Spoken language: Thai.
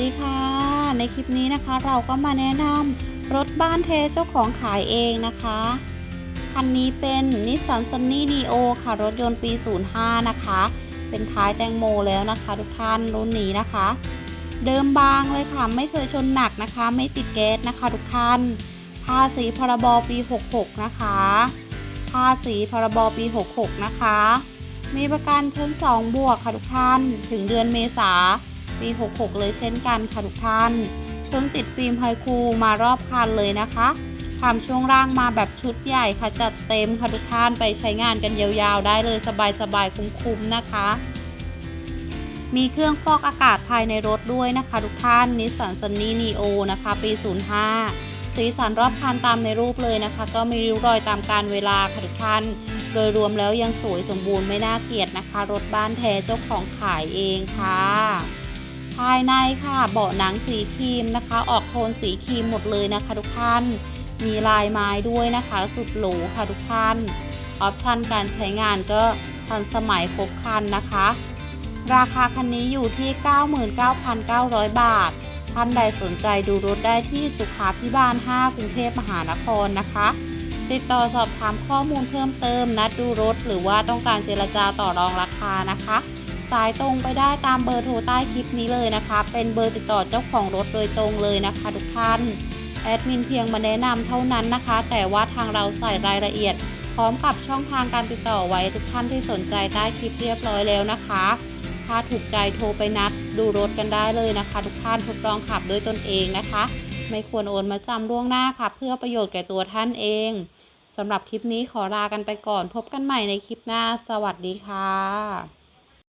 ดีค่ะ ในคลิปนี้นะคะเราก็มาแนะนำรถบ้านเทเจ้าของขายเองนะคะ คันนี้เป็นนิสสันซันนี่ดีโอค่ะ รถยนต์ปี 05 นะคะ เป็นท้ายแตงโมแล้วนะคะ ทุกท่านรุ่นนี้นะคะ เดิมบางเลยค่ะ ไม่เคยชนหนักนะคะ ไม่ติดแก๊สนะคะ ทุกท่านภาษีพรบปี 66 นะคะภาษีพรบปี 66 นะคะ มีประกันชั้น 2 บวกค่ะทุกท่าน ถึงเดือนเมษา ปี 66 เลยเช่นกันค่ะทุกท่านเครื่งติดฟิล์มไฮคูมารอบคันเลยนะคะทำช่วงล่างมาแบบชุดใหญ่ค่ะจัดเต็มค่ะทุกท่านไปใช้งานกันยาวๆ ได้เลยสบายๆคุ้มๆนะคะ มีเครื่องฟอกอากาศภายในรถด้วยนะคะ ทุกท่านนิสสันซันนี่นีโอนะคะปี 05 สีสันรอบคันตามในรูปเลยนะคะ ก็มีริ้วรอยตามการเวลาค่ะทุกท่าน โดยรวมแล้วยังสวยสมบูรณ์ไม่น่าเกลียดนะคะ รถบ้านแท้เจ้าของขายเองค่ะ ภายในค่ะเบาะหนังสีครีมนะคะ ออกโทนสีครีมหมดเลยนะคะ ทุกท่าน มีลายไม้ด้วยนะคะ สุดหรูค่ะทุกท่าน ออปชันการใช้งานก็ทันสมัยครบครันนะคะ ราคาคันนี้อยู่ที่ 99,900 บาท ท่านใดสนใจดูรถได้ที่สุขาพิบาล 5 กรุงเทพมหานครนะคะ ติดต่อสอบถามข้อมูลเพิ่มเติมนัดดูรถ หรือว่าต้องการเจรจาต่อรองราคานะคะ สายตรงไปได้ตามเบอร์โทรใต้คลิปนี้เลยนะคะ เป็นเบอร์ติดต่อเจ้าของรถโดยตรงเลยนะคะ ทุกท่านแอดมินเพียงมาแนะนำเท่านั้นนะคะ แต่ว่าทางเราใส่รายละเอียด พร้อมกับช่องทางการติดต่อไว้ทุกท่านที่สนใจใต้คลิปเรียบร้อยแล้วนะคะ ถ้าถูกใจโทรไปนัดดูรถกันได้เลยนะคะ ทุกท่านทดลองขับด้วยตนเองนะคะ ไม่ควรโอนมาจำล่วงหน้าค่ะเพื่อประโยชน์แก่ตัวท่านเองสำหรับคลิปนี้ขอลากันไปก่อน พบกันใหม่ในคลิปหน้า สวัสดีค่ะ